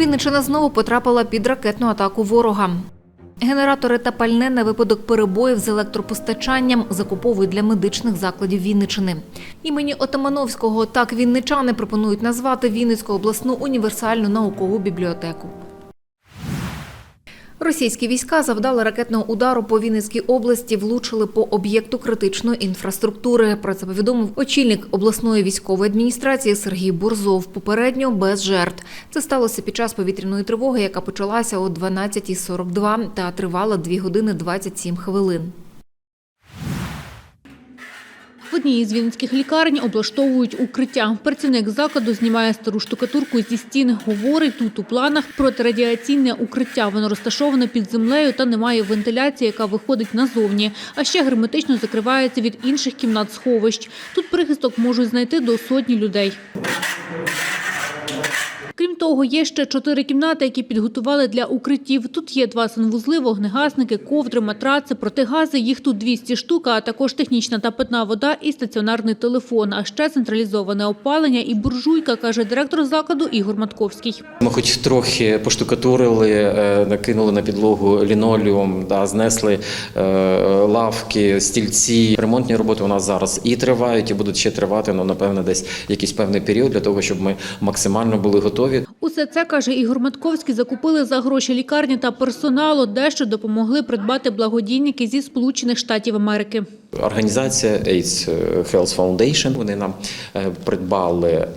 Вінниччина знову потрапила під ракетну атаку ворога. Генератори та пальне на випадок перебоїв з електропостачанням закуповують для медичних закладів Вінничини. Імені Отамановського так вінничани пропонують назвати Вінницьку обласну універсальну наукову бібліотеку. Російські війська завдали ракетного удару по Вінницькій області, влучили по об'єкту критичної інфраструктури. Про це повідомив очільник обласної військової адміністрації Сергій Бурзов. Попередньо без жертв. Це сталося під час повітряної тривоги, яка почалася о 12.42 та тривала 2 години 27 хвилин. В одній із вінницьких лікарень облаштовують укриття. Працівник закладу знімає стару штукатурку зі стін. Говорить, тут у планах протирадіаційне укриття. Воно розташоване під землею та не має вентиляції, яка виходить назовні. А ще герметично закривається від інших кімнат сховищ. Тут прихисток можуть знайти до сотні людей. Того, є ще чотири кімнати, які підготували для укриттів. Тут є два санвузли, вогнегасники, ковдри, матраци, протигази. Їх тут 200 штук, а також технічна та питна вода і стаціонарний телефон. А ще централізоване опалення і буржуйка, каже директор закладу Ігор Матковський. Ми хоч трохи поштукатурили, е, накинули на підлогу лінолеум, да, знесли е, лавки, стільці. Ремонтні роботи у нас зараз і тривають, і будуть ще тривати, ну, напевно, десь якийсь певний період для того, щоб ми максимально були готові. Усе це, каже Ігор Матковський, закупили за гроші лікарні та персоналу, дещо допомогли придбати благодійники зі Сполучених Штатів Америки. Організація AIDS Health Foundation, вони нам е, придбали е,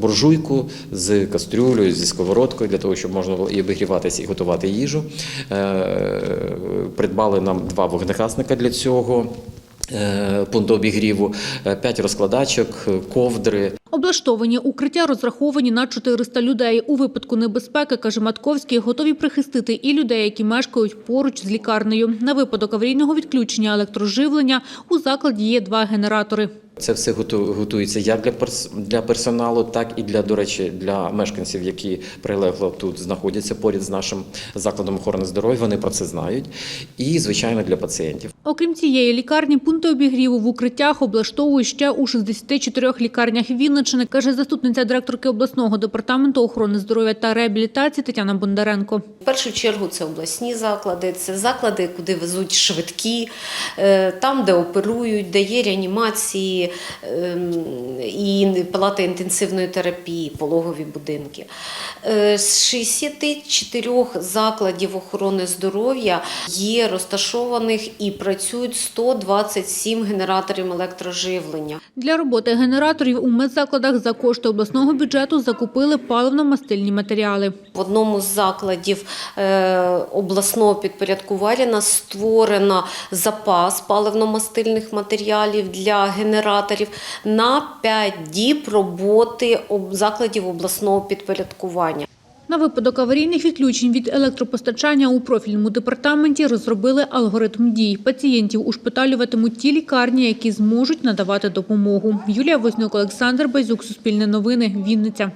буржуйку з кастрюлею, зі сковородкою для того, щоб можна було і обігріватися, і готувати їжу. Е, Придбали нам два вогнегасника для цього. Пункт обігріву, п'ять розкладачок, ковдри, Облаштовані укриття розраховані на 400 людей. У випадку небезпеки, каже Матковський, готові прихистити і людей, які мешкають поруч з лікарнею. На випадок аварійного відключення електроживлення у закладі є два генератори. Це все готу- готується як для перс- для персоналу, так і для, до речі, для мешканців, які прилегло тут знаходяться поряд з нашим закладом охорони здоров'я. Вони про це знають. І, звичайно, для пацієнтів. Окрім цієї лікарні, пункти обігріву в укриттях облаштовують ще у 64 лікарнях Вінниччини, каже заступниця директорки обласного департаменту охорони здоров'я та реабілітації Тетяна Бондаренко. В першу чергу це обласні заклади, це заклади, куди везуть швидкі, е, там, де оперують, де є реанімації ем, і палати інтенсивної терапії, пологові будинки. Е, З 64 закладів охорони здоров'я є розташованих і працюють 127 генераторів електроживлення. Для роботи генераторів у медзакладах за кошти обласного бюджету закупили паливно-мастильні матеріали. В одному з закладів е, обласного підпорядкування створено запас паливно-мастильних матеріалів для генераторів на 5 діб роботи об- закладів обласного підпорядкування. На випадок аварійних відключень від електропостачання у профільному департаменті розробили алгоритм дій. Пацієнтів ушпиталюватимуть ті лікарні, які зможуть надавати допомогу. Юлія Вознюк, Олександр Базюк, Суспільне новини, Вінниця.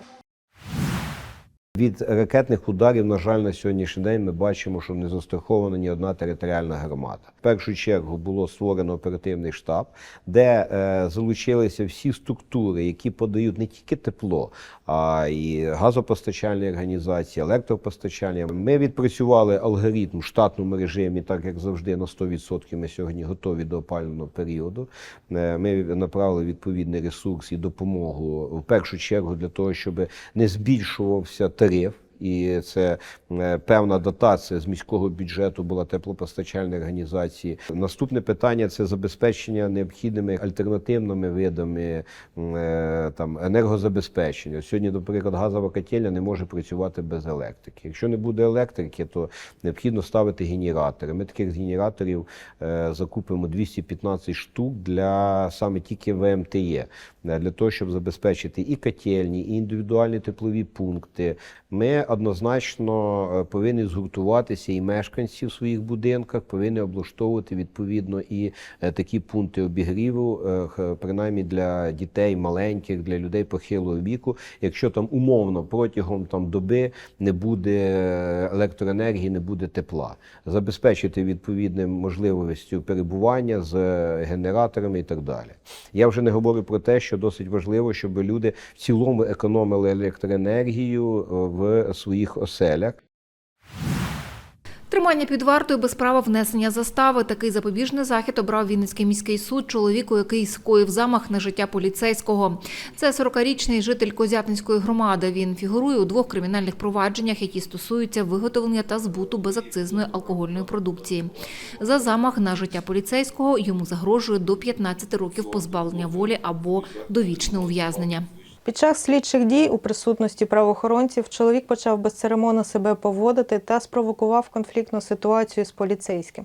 Від ракетних ударів, на жаль, на сьогоднішній день ми бачимо, що не застрахована ні одна територіальна громада. В першу чергу було створено оперативний штаб, де е, залучилися всі структури, які подають не тільки тепло, а й газопостачальні організації, електропостачальні. Ми відпрацювали алгоритм в штатному режимі, так як завжди, на 100% ми сьогодні готові до опалювального періоду. Е, Ми направили відповідний ресурс і допомогу в першу чергу для того, щоб не збільшувався Turiev І це е, певна дотація з міського бюджету була теплопостачальної організації. Наступне питання це забезпечення необхідними альтернативними видами е, там енергозабезпечення. Сьогодні, наприклад, газова котельня не може працювати без електрики. Якщо не буде електрики, то необхідно ставити генератори. Ми таких генераторів е, закупимо 215 штук для саме тільки ВМТЄ, для того, щоб забезпечити і котельні, і індивідуальні теплові пункти. Ми однозначно е, повинні згуртуватися і мешканці в своїх будинках повинні облаштовувати відповідно і е, такі пункти обігріву, е, принаймні для дітей маленьких, для людей похилого віку. Якщо там умовно протягом там доби не буде електроенергії, не буде тепла, забезпечити відповідним можливістю перебування з генераторами і так далі. Я вже не говорю про те, що досить важливо, щоб люди в цілому економили електроенергію в своїх оселях. Тримання під вартою без права внесення застави. Такий запобіжний захід обрав Вінницький міський суд чоловіку, який скоїв замах на життя поліцейського. Це 40-річний житель Козятинської громади. Він фігурує у двох кримінальних провадженнях, які стосуються виготовлення та збуту безакцизної алкогольної продукції. За замах на життя поліцейського йому загрожує до 15 років позбавлення волі або довічне ув'язнення. Під час слідчих дій у присутності правоохоронців чоловік почав безцеремонно себе поводити та спровокував конфліктну ситуацію з поліцейським.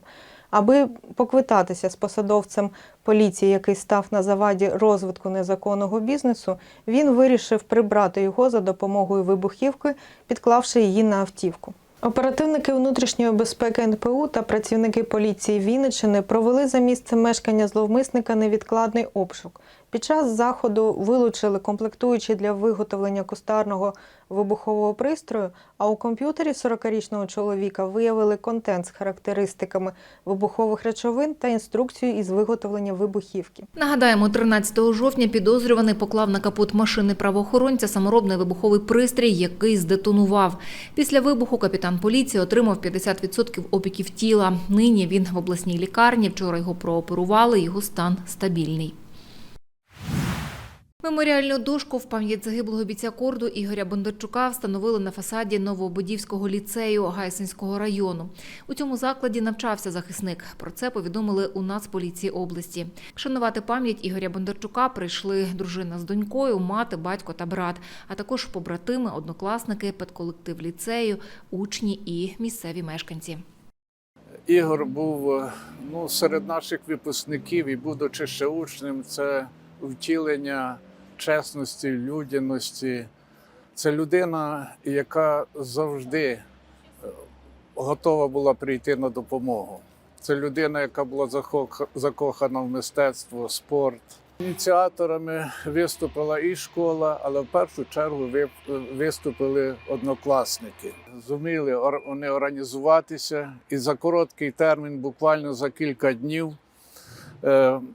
Аби поквитатися з посадовцем поліції, який став на заваді розвитку незаконного бізнесу, він вирішив прибрати його за допомогою вибухівки, підклавши її на автівку. Оперативники внутрішньої безпеки НПУ та працівники поліції Вінниччини провели за місцем мешкання зловмисника невідкладний обшук. Під час заходу вилучили комплектуючі для виготовлення кустарного вибухового пристрою, а у комп'ютері 40-річного чоловіка виявили контент з характеристиками вибухових речовин та інструкцію із виготовлення вибухівки. Нагадаємо, 13 жовтня підозрюваний поклав на капот машини правоохоронця саморобний вибуховий пристрій, який здетонував. Після вибуху капітан поліції отримав 50% опіків тіла. Нині він в обласній лікарні. Вчора його прооперували. Його стан стабільний. Меморіальну дошку в пам'ять загиблого бійця корду Ігоря Бондарчука встановили на фасаді Новоободівського ліцею Гайсинського району. У цьому закладі навчався захисник. Про це повідомили у Нацполіції області. Шанувати пам'ять Ігоря Бондарчука прийшли дружина з донькою, мати, батько та брат, а також побратими, однокласники, педколектив ліцею, учні і місцеві мешканці. Ігор був е, ну, серед наших випускників і, будучи ще учнем, це втілення чесності, людяності. Це людина, яка завжди е, готова була прийти на допомогу. Це людина, яка була закохана в мистецтво, спорт. Ініціаторами виступила і школа, але в першу чергу виступили однокласники. Зуміли вони організуватися, і за короткий термін, буквально за кілька днів, е,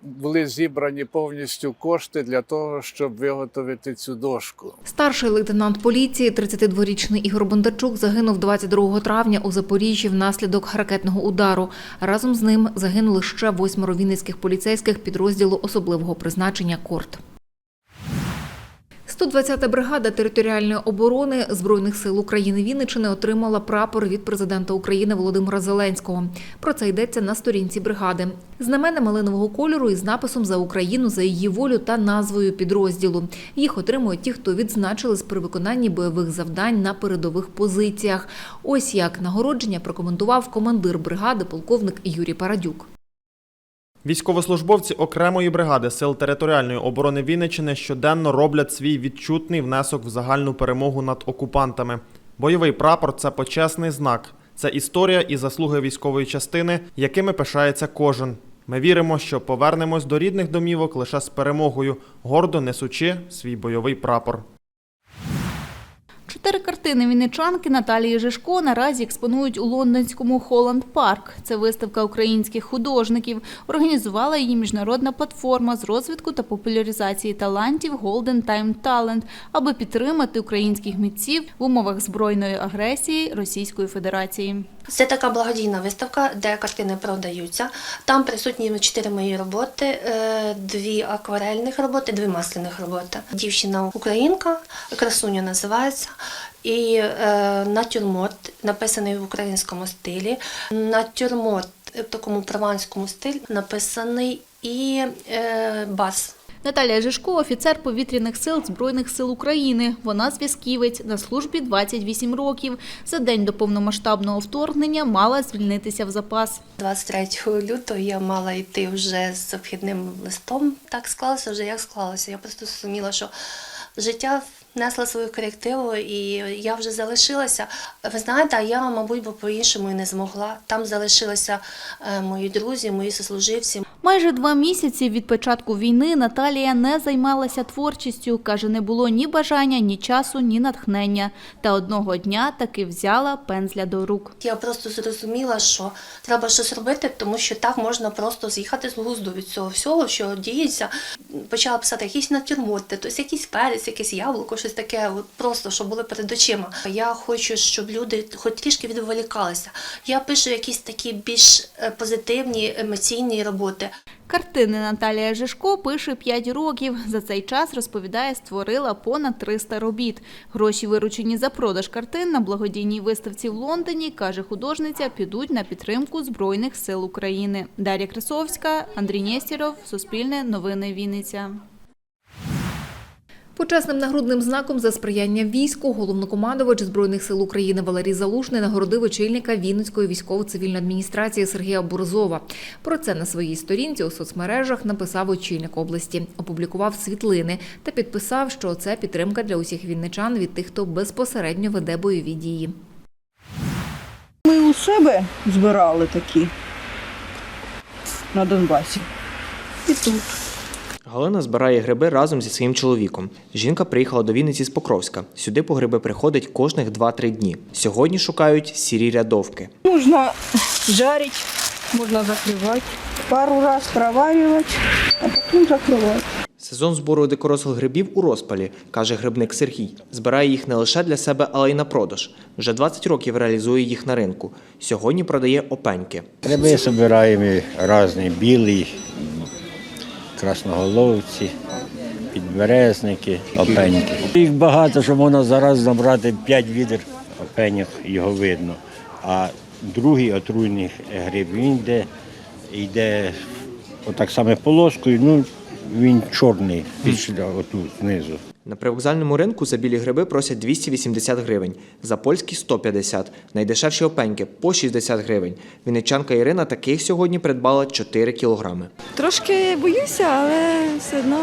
були зібрані повністю кошти для того, щоб виготовити цю дошку. Старший лейтенант поліції, 32-річний Ігор Бондарчук, загинув 22 травня у Запоріжжі внаслідок ракетного удару. Разом з ним загинули ще восьмеро вінницьких поліцейських підрозділу особливого призначення «Корт». 120-та бригада територіальної оборони Збройних сил України Вінниччини отримала прапор від президента України Володимира Зеленського. Про це йдеться на сторінці бригади. Знамена малинового кольору із написом за Україну за її волю та назвою підрозділу. Їх отримують ті, хто відзначились при виконанні бойових завдань на передових позиціях. Ось як нагородження прокоментував командир бригади полковник Юрій Парадюк. Військовослужбовці окремої бригади сил територіальної оборони Вінниччини щоденно роблять свій відчутний внесок в загальну перемогу над окупантами. Бойовий прапор це почесний знак, це історія і заслуги військової частини, якими пишається кожен. Ми віримо, що повернемось до рідних домівок лише з перемогою, гордо несучи свій бойовий прапор. Чотири картини вінничанки Наталії Жишко наразі експонують у лондонському Холланд Парк. Це виставка українських художників. Організувала її міжнародна платформа з розвитку та популяризації талантів Golden Time Talent, аби підтримати українських митців в умовах збройної агресії Російської Федерації. Це така благодійна виставка, де картини продаються. Там присутні чотири мої роботи, е, дві акварельних роботи, дві масляних роботи. Дівчина українка, красуня називається. І е, натюрморт написаний в українському стилі. Натюрморт в такому прованському стилі написаний і е, бас. Наталія Жишко – офіцер повітряних сил Збройних сил України. Вона зв'язківець на службі 28 років. За день до повномасштабного вторгнення мала звільнитися в запас. 23 лютого я мала йти вже з обхідним листом. Так склалося вже як склалося. Я просто зрозуміла, що життя несла свою корективу, і я вже залишилася. Ви знаєте, я, мабуть, бо по-іншому і не змогла. Там залишилися е, мої друзі, мої сослуживці. Майже два місяці від початку війни Наталія не займалася творчістю. Каже, не було ні бажання, ні часу, ні натхнення. Та одного дня таки взяла пензля до рук. Я просто зрозуміла, що треба щось робити, тому що так можна просто з'їхати з глузду від цього всього, що діється. почала писати якісь натюрморти, тобто якийсь перець, якесь яблуко, щось таке, от просто щоб були перед очима. Я хочу, щоб люди хоч трішки відволікалися. Я пишу якісь такі більш е, позитивні емоційні роботи. Картини Наталія Жишко пише 5 років. За цей час, розповідає, створила понад 300 робіт. Гроші, виручені за продаж картин на благодійній виставці в Лондоні, каже художниця, підуть на підтримку Збройних сил України. Дар'я Крисовська, Андрій Нєстєров, Суспільне, Новини Вінниця. Почесним нагрудним знаком за сприяння війську головнокомандувач збройних сил України Валерій Залужний нагородив очільника Вінницької військово-цивільної адміністрації Сергія Бурзова. Про це на своїй сторінці у соцмережах написав очільник області, опублікував світлини та підписав, що це підтримка для усіх вінничан від тих, хто безпосередньо веде бойові дії. Ми у себе збирали такі на Донбасі. І тут. Галина збирає гриби разом зі своїм чоловіком. Жінка приїхала до Вінниці з Покровська. Сюди по гриби приходить кожних 2-3 дні. Сьогодні шукають сірі рядовки. Можна жарити, можна закривати. Пару раз проварювати, а потім закривати. Сезон збору дикорослих грибів у розпалі, каже грибник Сергій. Збирає їх не лише для себе, але й на продаж. Вже 20 років реалізує їх на ринку. Сьогодні продає опеньки. Гриби збираємо різні, білі, красноголовці, підберезники, опеньки. Їх багато, що можна зараз набрати 5 відер опеньок, його видно. А другий отруйний гриб, він йде, йде отак саме полоскою, ну він чорний, пішли отут знизу. На привокзальному ринку за білі гриби просять 280 гривень, за польські 150, найдешевші опеньки по 60 гривень. Вінничанка Ірина таких сьогодні придбала 4 кілограми. Трошки боюся, але все одно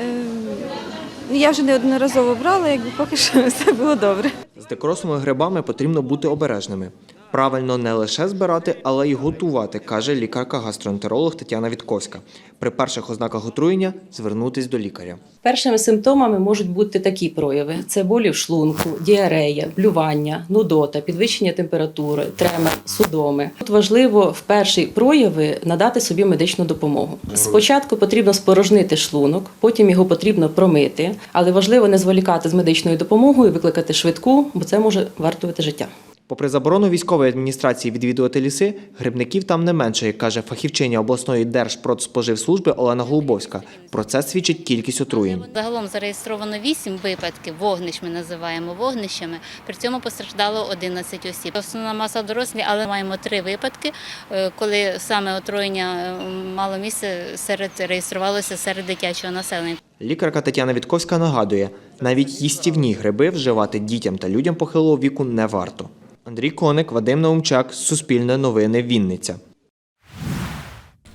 е, я вже неодноразово брала, якби поки що все було добре. З дикорослими грибами потрібно бути обережними. Правильно не лише збирати, але й готувати, каже лікарка-гастроентеролог Тетяна Вітковська. При перших ознаках отруєння звернутись до лікаря. Першими симптомами можуть бути такі прояви: це болі в шлунку, діарея, блювання, нудота, підвищення температури, тремор, судоми. Тут важливо в перші прояви надати собі медичну допомогу. Спочатку потрібно спорожнити шлунок, потім його потрібно промити, але важливо не зволікати з медичною допомогою, викликати швидку, бо це може вартувати життя. Попри заборону військової адміністрації відвідувати ліси, грибників там не менше, як каже фахівчиня обласної держпродспоживслужби Олена Голубовська. Про це свідчить кількість отруєнь. Загалом зареєстровано 8 випадків вогнищ, ми називаємо вогнищами. При цьому постраждало 11 осіб. Основна маса дорослі, але маємо три випадки, е, коли саме отруєння е, мало місце серед реєструвалося серед дитячого населення. Лікарка Тетяна Вітковська нагадує, навіть їстівні гриби вживати дітям та людям похилого віку не варто. Андрій Коник, Вадим Наумчак, Суспільне новини, Вінниця.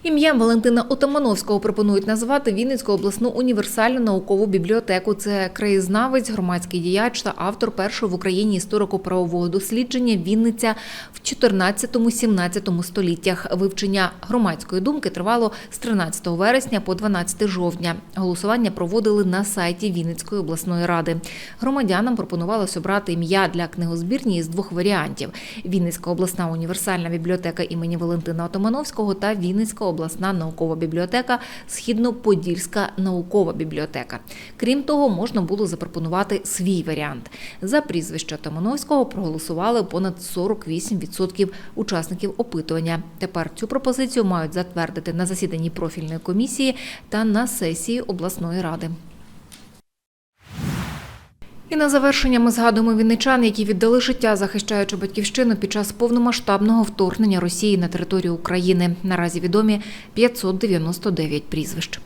Ім'ям Валентина Отамановського пропонують назвати Вінницьку обласну універсальну наукову бібліотеку. Це краєзнавець, громадський діяч та автор першого в Україні історико-правового дослідження Вінниця в 14-17 століттях. Вивчення громадської думки тривало з 13 вересня по 12 жовтня. Голосування проводили на сайті Вінницької обласної ради. Громадянам пропонувалось обрати ім'я для книгозбірні із двох варіантів: Вінницька обласна універсальна бібліотека імені Валентина Отамановського та Вінницька обласна наукова бібліотека Східно-Подільська наукова бібліотека. Крім того, можна було запропонувати свій варіант. За прізвище Томановського проголосували понад 48% учасників опитування. Тепер цю пропозицію мають затвердити на засіданні профільної комісії та на сесії обласної ради. І на завершення ми згадуємо вінничан, які віддали життя, захищаючи батьківщину під час повномасштабного вторгнення Росії на територію України. Наразі відомі 599 прізвищ.